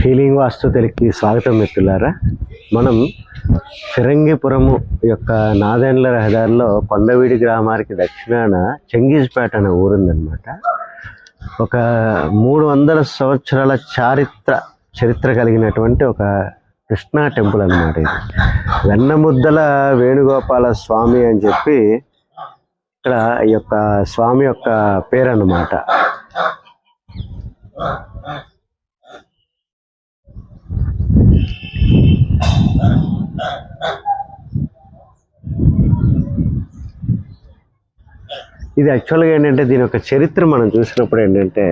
Healing వాస్తు తెలికి స్వాగతం మిత్రులారా. మనం ఫిరంగిపురము యొక్క నాదెండ్ల రహదారిలో కొండవీడి గ్రామానికి దక్షిణాన చెంగీజ్పేట అనే ఊరుందనమాట ఒక మూడు వందల సంవత్సరాల చారిత్ర చరిత్ర కలిగినటువంటి ఒక కృష్ణా టెంపుల్ అన్నమాట ఇది. వెన్నముద్దల వేణుగోపాల స్వామి అని చెప్పి ఇక్కడ ఈ యొక్క స్వామి యొక్క పేరు అన్నమాట ఇది యాక్చువల్గా ఏంటంటే దీని యొక్క చరిత్ర మనం చూసినప్పుడు ఏంటంటే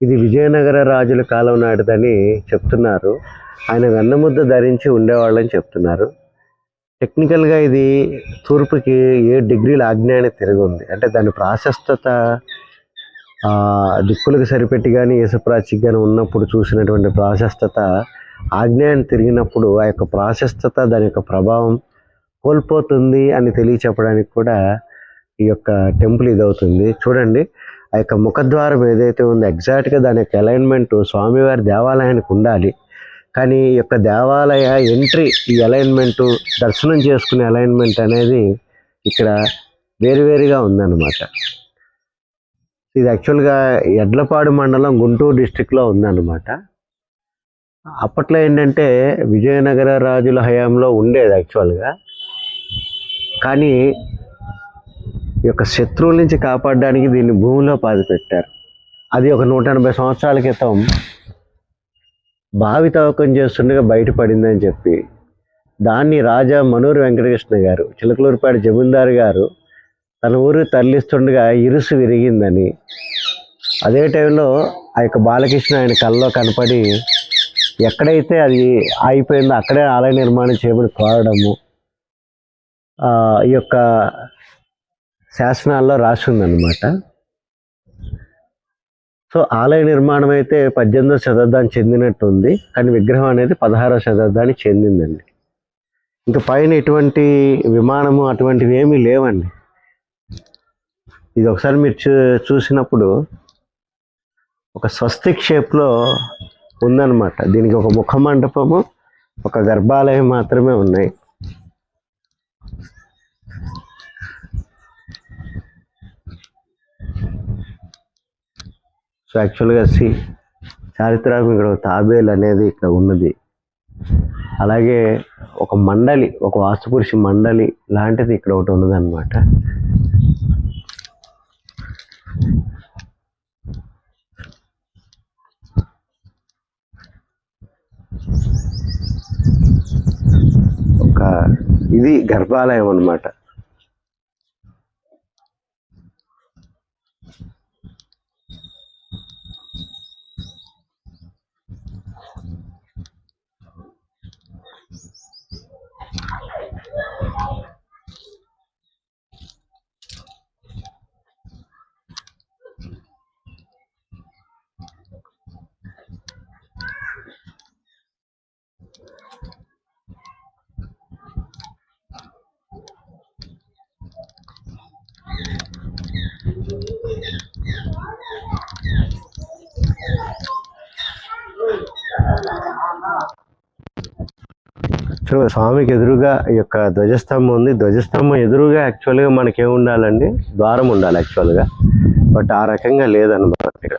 ఇది విజయనగర రాజుల కాలం నాటిదని చెప్తున్నారు. ఆయన వెన్నముద్ద ధరించి ఉండేవాళ్ళని చెప్తున్నారు. టెక్నికల్గా ఇది తూర్పుకి ఏ డిగ్రీల ఆజ్ఞాని తిరిగి ఉంది. అంటే దాని ప్రాశస్తత దిక్కులకు సరిపెట్టి కానీ యేసుప్రాచికి కానీ ఉన్నప్పుడు చూసినటువంటి ప్రాశస్తత ఆజ్ఞాన్ని తిరిగినప్పుడు ఆ యొక్క ప్రాశస్తత దాని యొక్క ప్రభావం కోల్పోతుంది అని తెలియచెప్పడానికి కూడా ఈ యొక్క టెంపుల్ ఇది అవుతుంది చూడండి ఆ యొక్క ముఖద్వారం ఏదైతే ఉందో ఎగ్జాక్ట్గా దాని యొక్క అలైన్మెంట్ స్వామివారి దేవాలయానికి ఉండాలి. కానీ ఈ యొక్క దేవాలయ ఎంట్రీ ఈ అలైన్మెంట్ దర్శనం చేసుకునే అలైన్మెంట్ అనేది ఇక్కడ వేరువేరుగా ఉందన్నమాట. ఇది యాక్చువల్గా ఎడ్లపాడు మండలం గుంటూరు డిస్టిక్లో ఉందన్నమాట. అప్పట్లో ఏంటంటే విజయనగర రాజుల హయాంలో ఉండేది యాక్చువల్గా. కానీ యొక్క శత్రువుల నుంచి కాపాడడానికి దీన్ని భూమిలో పాతిపెట్టారు. అది ఒక నూట ఎనభై సంవత్సరాల క్రితం బావి తవ్వకం చేస్తుండగా బయటపడిందని చెప్పి దాన్ని రాజా మనూరు వెంకటకృష్ణ గారు చిలకలూరుపేట జమీందారు గారు తన ఊరు తరలిస్తుండగా ఇరుసు విరిగిందని అదే టైంలో ఆ యొక్క బాలకృష్ణ ఆయన కళ్ళలో కనపడి ఎక్కడైతే అది ఆగిపోయిందో అక్కడే ఆలయ నిర్మాణం చేయమని కోరడము ఈ యొక్క శాసనాల్లో రాసి ఉందన్నమాట సో ఆలయ నిర్మాణం అయితే పద్దెనిమిదవ శతాబ్దానికి చెందినట్టు ఉంది కానీ విగ్రహం అనేది పదహారవ శతాబ్దానికి చెందిందండి. ఇంకా పైన ఎటువంటి విమానము అటువంటివి ఏమీ లేవండి. ఇది ఒకసారి మీరు చూ చూసినప్పుడు ఒక స్వస్తిక్ షేప్లో ఉందన్నమాట. దీనికి ఒక ముఖ మండపము ఒక గర్భాలయం మాత్రమే ఉన్నాయి. సో యాక్చువల్గా సి చారిత్రాత్మక ఇక్కడ తాబేలు అనేది ఇక్కడ ఉన్నది. అలాగే ఒక మండలి ఒక వాస్తుపురుషి మండలి లాంటిది ఇక్కడ ఒకటి ఉన్నది అనమాట ఒక ఇది గర్భాలయం అన్నమాట. సో స్వామికి ఎదురుగా ఈ యొక్క ధ్వజస్తంభం ఉంది. ధ్వజస్తంభం ఎదురుగా యాక్చువల్గా మనకి ద్వారం ఉండాలి యాక్చువల్గా బట్ ఆ రకంగా లేదన్నమాట ఇక్కడ.